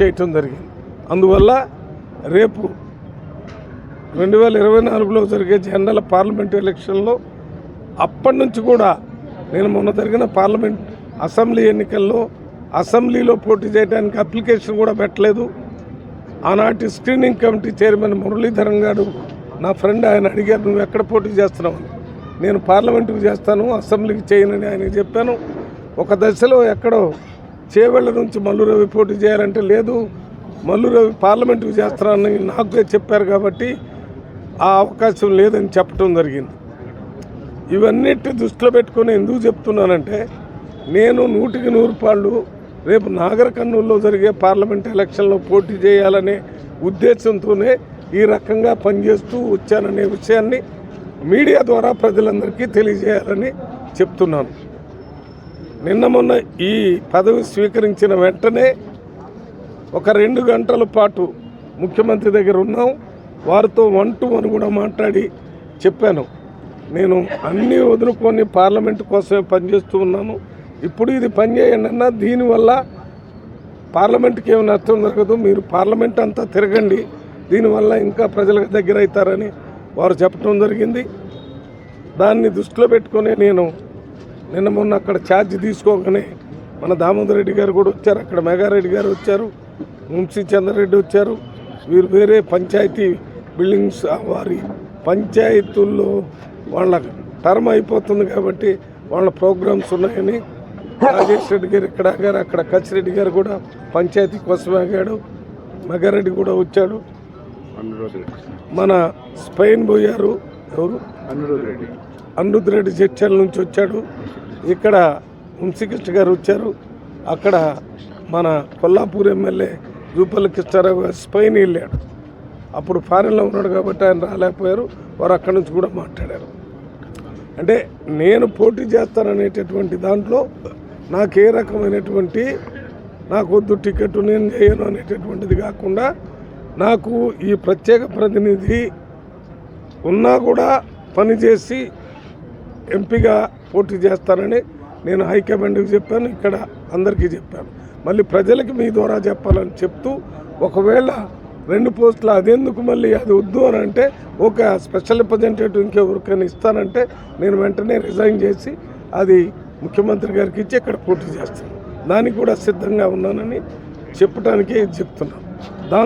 చేయటం జరిగింది. అందువల్ల రేపు రెండు వేల ఇరవై నాలుగులో జరిగే జనరల్ పార్లమెంట్ ఎలక్షన్లో అప్పటి నుంచి కూడా నేను మొన్న జరిగిన పార్లమెంట్ అసెంబ్లీ ఎన్నికల్లో అసెంబ్లీలో పోటీ చేయడానికి అప్లికేషన్ కూడా పెట్టలేదు. ఆనాటి స్క్రీనింగ్ కమిటీ చైర్మన్ మురళీధరన్ గారు నా ఫ్రెండ్ ఆయన అడిగారు నువ్వు ఎక్కడ పోటీ చేస్తున్నావు? నేను పార్లమెంటుకు చేస్తాను అసెంబ్లీకి చేయనని ఆయన చెప్పాను. ఒక దశలో ఎక్కడో చేవెళ్ళ నుంచి మల్లు రవి పోటీ చేయాలంటే లేదు. మల్లు రవి పార్లమెంటుకు చేస్తారని నాకే చెప్పారు కాబట్టి ఆ అవకాశం లేదని చెప్పడం జరిగింది. ఇవన్నిటి దృష్టిలో పెట్టుకొని ఎందుకు చెప్తున్నానంటే నేను నూటికి నూరు పాళ్ళు రేపు నాగర కర్నూలులో జరిగే పార్లమెంట్ ఎలక్షన్లో పోటీ చేయాలనే ఉద్దేశంతోనే ఈ రకంగా పనిచేస్తూ వచ్చాననే విషయాన్ని మీడియా ద్వారా ప్రజలందరికీ తెలియజేయాలని చెప్తున్నాను. నిన్న మొన్న ఈ పదవి స్వీకరించిన వెంటనే ఒక రెండు గంటల పాటు ముఖ్యమంత్రి దగ్గర ఉన్నాం. వారితో వన్ టు వన్ కూడా మాట్లాడి చెప్పాను. నేను అన్నీ వదులుకొని పార్లమెంట్ కోసమే పనిచేస్తూ ఉన్నాను. ఇప్పుడు ఇది పనిచేయండి అన్న దీనివల్ల పార్లమెంట్కి ఏమి నష్టం జరగదు. మీరు పార్లమెంట్ అంతా తిరగండి. దీనివల్ల ఇంకా ప్రజలకు దగ్గర అవుతారని వారు చెప్పడం జరిగింది. దాన్ని దృష్టిలో పెట్టుకొని నేను నిన్న మొన్న అక్కడ ఛార్జ్ తీసుకోగానే మన దామోదర్ రెడ్డి గారు కూడా వచ్చారు. అక్కడ మెగారెడ్డి గారు వచ్చారు. వంశీ చంద్రరెడ్డి వచ్చారు. వీరు వేరే పంచాయతీ బిల్డింగ్స్ వారి పంచాయతీల్లో వాళ్ళ టర్మ్ అయిపోతుంది కాబట్టి వాళ్ళ ప్రోగ్రామ్స్ ఉన్నాయని రాజేష్ రెడ్డి గారు ఇక్కడ ఆగారు. అక్కడ కచ్చిరెడ్డి గారు కూడా పంచాయతీ కోసం ఆగాడు. మెగారెడ్డి కూడా వచ్చాడు. మన స్పెయిన్ పోయారు ఎవరు? రెడ్డి. అనిరుద్ రెడ్డి జడ్చల్ నుంచి వచ్చాడు. ఇక్కడ వంశీకృష్ణ గారు వచ్చారు. అక్కడ మన కొల్లాపూర్ ఎమ్మెల్యే జూపల్లి కృష్ణారావు గారు స్పెయిన్ వెళ్ళాడు. అప్పుడు ఫారెన్లో ఉన్నాడు కాబట్టి ఆయన రాలేకపోయారు. వారు అక్కడి నుంచి కూడా మాట్లాడారు. అంటే నేను పోటీ చేస్తాననేటటువంటి దాంట్లో నాకు ఏ రకమైనటువంటి నాకు వద్దు టికెట్ నేను చేయను అనేటటువంటిది కాకుండా నాకు ఈ ప్రత్యేక ప్రతినిధి ఉన్నా కూడా పనిచేసి ఎంపీగా పోటీ చేస్తానని నేను హైకమాండ్కి చెప్పాను ఇక్కడ అందరికీ చెప్పాను. మళ్ళీ ప్రజలకి మీ ద్వారా చెప్పాలని చెప్తూ ఒకవేళ రెండు పోస్టులు అదెందుకు మళ్ళీ అది వద్దు అని అంటే ఒక స్పెషల్ రిప్రజెంటేటివ్ ఇంకెవరికైనా ఇస్తానంటే నేను వెంటనే రిజైన్ చేసి అది ముఖ్యమంత్రి గారికి ఇచ్చి ఇక్కడ పోటీ చేస్తాను. దానికి కూడా సిద్ధంగా ఉన్నానని చెప్పడానికి చెప్తున్నాను. దాని